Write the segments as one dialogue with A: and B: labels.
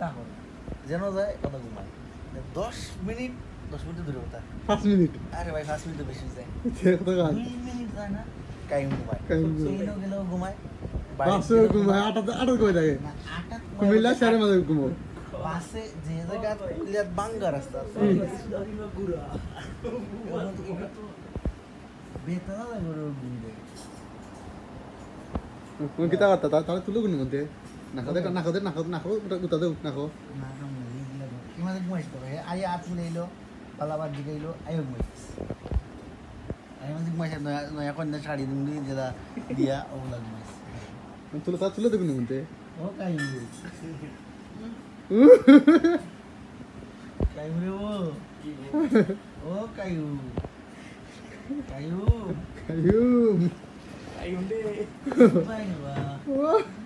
A: তা যেন যায় ঘুমায়। দশ মিনিট দশ মিনিট দূরে কথা
B: পাঁচ মিনিট?
A: আরে ভাই পাঁচ মিনিট বেশি যায়। দুই মিনিট যায় না কাইম ঘুমায়।
B: ঘুমায়।
A: গেলেও ঘুমায়
B: পাঁচশো ঘুমায় আটাতে আটাত কই থাকে। কুমিল্লা শহরের মাঝে ঘুমো।
A: পাশে যে জায়গা বাঙ্গা রাস্তা বেতনা লাগে ঘুম দেয়।
B: কোন কিতা কথা তা তাহলে তুলো কোন মধ্যে? দে দে নাকো নাকো উতা দে নাকো
A: না না মুই লাগে ইমানে ঘুমাইছ তো আই আত লইলো পালাবার দিকে এলো আইও ঘুমাইছ আই মানে ঘুমাইছ নয়া নয়া কন্যা শাড়ি দিমলি যেটা দিয়া ওগুলা ঘুমাইছ
B: তুলো তা তুলো দে কোন মধ্যে
A: ও কাইম কাইম রে ও। ও কাইউ কাইউ বা
B: ও
A: ও বাই কুছ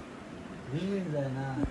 A: いい
C: ん
A: だよな。